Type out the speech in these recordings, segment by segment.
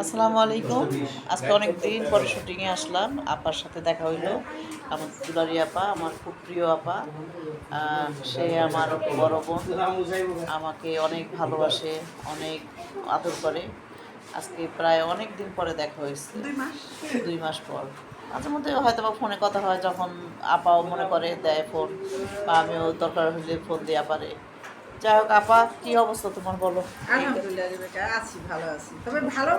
আসসালামু আলাইকুম। আজকে অনেক দিন পরে শুটিংয়ে আসলাম। আপার সাথে দেখা হইল। আমার দুলারি আপা আমার খুব প্রিয় আপা। সে আমার বড় বোন। আমাকে অনেক ভালোবাসে অনেক আদর করে। আজকে প্রায় অনেক দিন পরে দেখা হয়েছে। দুই মাস। পর। মাঝে মধ্যে হয়তো বা ফোনে কথা হয় যখন আপাও মনে করে দেয় ফোন বা আমিও দরকার হলে ফোন দিয়ে আপারে। যাই হোক, আপা, কী অবস্থা তোমার বলো? আলহামদুলিল্লাহ রেবেকা আছি, ভালো আছি। তবে ভালো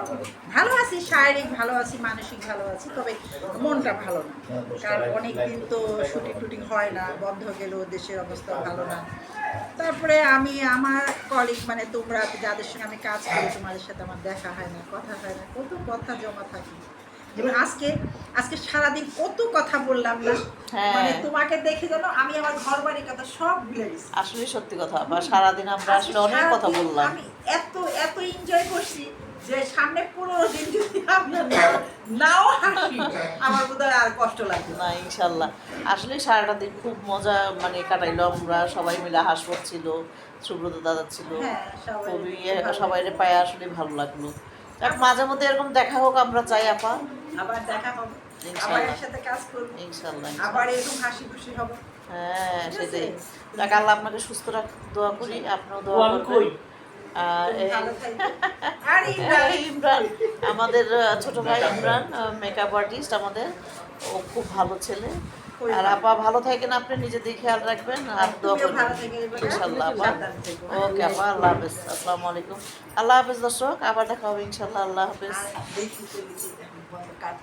ভালো আছি, শারীরিক ভালো আছি, মানসিক ভালো আছি, তবে মনটা ভালো না। কারণ অনেক দিন তো শুটিং টুটিং হয় না, বন্ধ গেল দেশের অবস্থা ভালো না। তারপরে আমি, আমার কলিগ মানে তোমরা, যাদের সঙ্গে আমি কাজ করি, তোমাদের সাথে আমার দেখা হয় না, কথা হয় না, কত কথা জমা থাকে। যেমন আজকে আজকে সারাদিন কত কথা বললাম না। হ্যাঁ। মানে তোমাকে দেখে যেন আমি আমার ঘর বাড়ির কথা সব ভুলে গেছি। আসলে সত্যি কথা বা সারাদিন আমরা আসলে অনেক কথা বললাম। আমি এত এত এনজয় করছি যে সামনে পনেরো দিন যদি নাও হাসি আমার বোধহয় আর কষ্ট লাগবে না। ইনশাল্লাহ। আসলে সারাটা দিন খুব মজা মানে কাটাইলো আমরা সবাই মিলে হাসপাত ছিল সুব্রত দাদা ছিল। হ্যাঁ, সবাই খুবই। সবাই পায়ে আসলে ভালো লাগল। মাঝে মধ্যে এরকম দেখা হোক আমরা চাই আপা। আবার দেখা হবে। আবার একসাথে কাজ করব। ইনশাল্লাহ আবার এরকম হাসি খুশি হব। হ্যাঁ সেটাই। যাক আল্লাহ আপনাকে সুস্থ রাখ দোয়া করি আপনিও দোয়া করবেন। আর আর ইমরান। আমাদের ছোট ভাই ইমরান মেকআপ আর্টিস্ট আমাদের। ও খুব ভালো ছেলে। আর আপা ভালো থাকেন আপনি নিজেদের খেয়াল রাখবেন আর দোয়া করবেন। ইনশাল্লাহ আপা। ওকে আপা আল্লাহ হাফেজ। আসসালামু আলাইকুম। আল্লাহ হাফেজ দর্শক। আবার দেখা হবে ইনশাল্লাহ। আল্লাহ হাফেজ। কাট